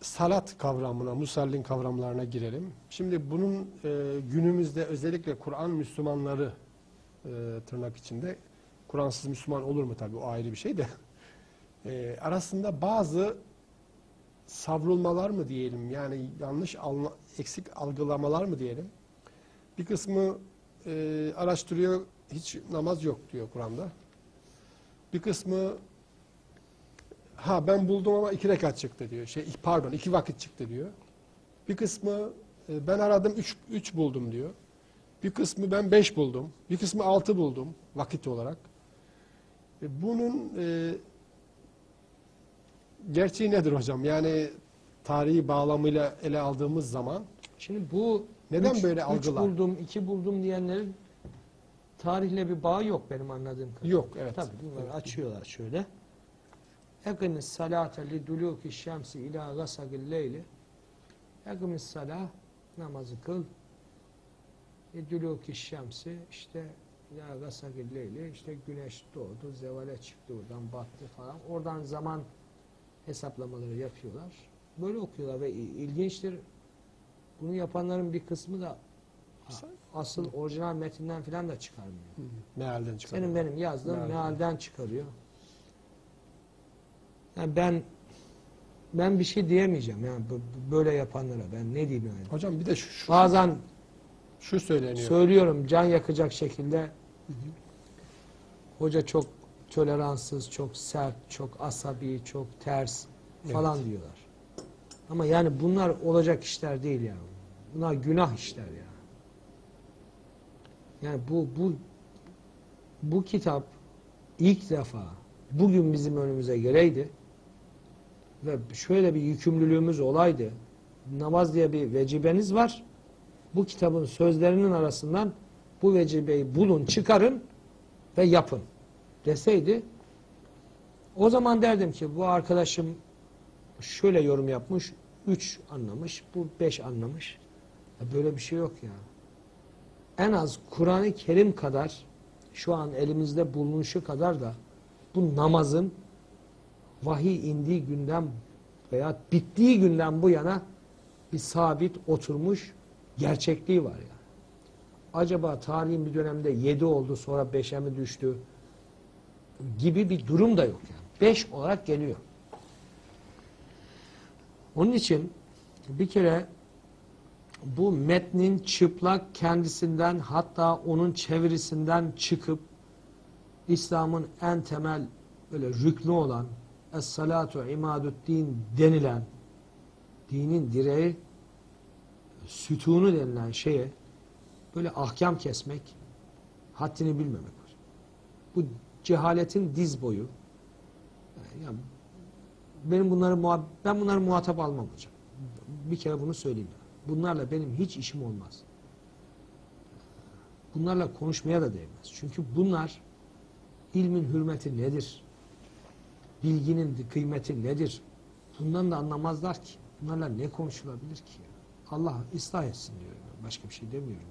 salat kavramına, musallin kavramlarına girelim. Şimdi bunun e, günümüzde özellikle Kur'an Müslümanları e, tırnak içinde Kur'ansız Müslüman olur mu tabii o ayrı bir şey de e, arasında bazı savrulmalar mı diyelim yani yanlış alma, eksik algılamalar mı diyelim. Bir kısmı e, araştırıyor hiç namaz yok diyor Kur'an'da. Bir kısmı ha ben buldum ama iki rekat çıktı diyor. Şey pardon iki vakit çıktı diyor. Bir kısmı e, ben aradım üç, üç buldum diyor. Bir kısmı ben beş buldum. Bir kısmı altı buldum vakit olarak. E, bunun e, gerçeği nedir hocam? Yani tarihi bağlamıyla ele aldığımız zaman Şimdi bu Neden üç, böyle üç algılar? buldum, iki buldum diyenlerin tarihle bir bağı yok benim anladığım kadarıyla. yok evet. Tabii bunları açıyorlar şöyle. Ekimiz salate li duluki şemsi ila gasagil leyli. Ekimiz salah namazı kıl. Li duluki şemsi işte ila gasagil leyli işte güneş doğdu, zevale çıktı oradan battı falan. Oradan zaman hesaplamaları yapıyorlar. Böyle okuyorlar ve il- ilginçtir. Bunu yapanların bir kısmı da asıl orijinal metinden filan da çıkarmıyor. Mealden çıkarıyor. Senin benim yazdığım Mealden. mealden çıkarıyor. Yani ben ben bir şey diyemeyeceğim yani böyle yapanlara ben ne diyeyim yani. Hocam bir de şu, şu, Bazen şu söyleniyor. söylüyorum can yakacak şekilde hoca çok toleranssız, çok sert, çok asabi, çok ters falan diyorlar. Ama yani bunlar olacak işler değil yani. Bunlar günah işler yani. Yani bu bu bu kitap ilk defa bugün bizim önümüze geleydi ve şöyle bir yükümlülüğümüz olaydı. Namaz diye bir vecibeniz var. Bu kitabın sözlerinin arasından bu vecibeyi bulun, çıkarın ve yapın deseydi o zaman derdim ki bu arkadaşım şöyle yorum yapmış, üç anlamış, bu beş anlamış. Ya böyle bir şey yok ya. En az Kur'an-ı Kerim kadar şu an elimizde bulunuşu kadar da bu namazın vahiy indiği günden veya bittiği günden bu yana bir sabit oturmuş gerçekliği var ya. Acaba tarihin bir dönemde yedi oldu sonra beşe mi düştü gibi bir durum da yok yani. Beş olarak geliyor. Onun için bir kere bu metnin çıplak kendisinden hatta onun çevirisinden çıkıp İslam'ın en temel böyle rüknü olan Es-salatu imaduddin denilen dinin direği sütunu denilen şeye böyle ahkam kesmek haddini bilmemek var. Bu cehaletin diz boyu yani benim bunları ben bunları muhatap almam hocam. Bir kere bunu söyleyeyim. Bunlarla benim hiç işim olmaz. Bunlarla konuşmaya da değmez. Çünkü bunlar ilmin hürmeti nedir? Bilginin kıymeti nedir? Bundan da anlamazlar ki. Bunlarla ne konuşulabilir ki? Allah ıslah etsin diyorum. Başka bir şey demiyorum.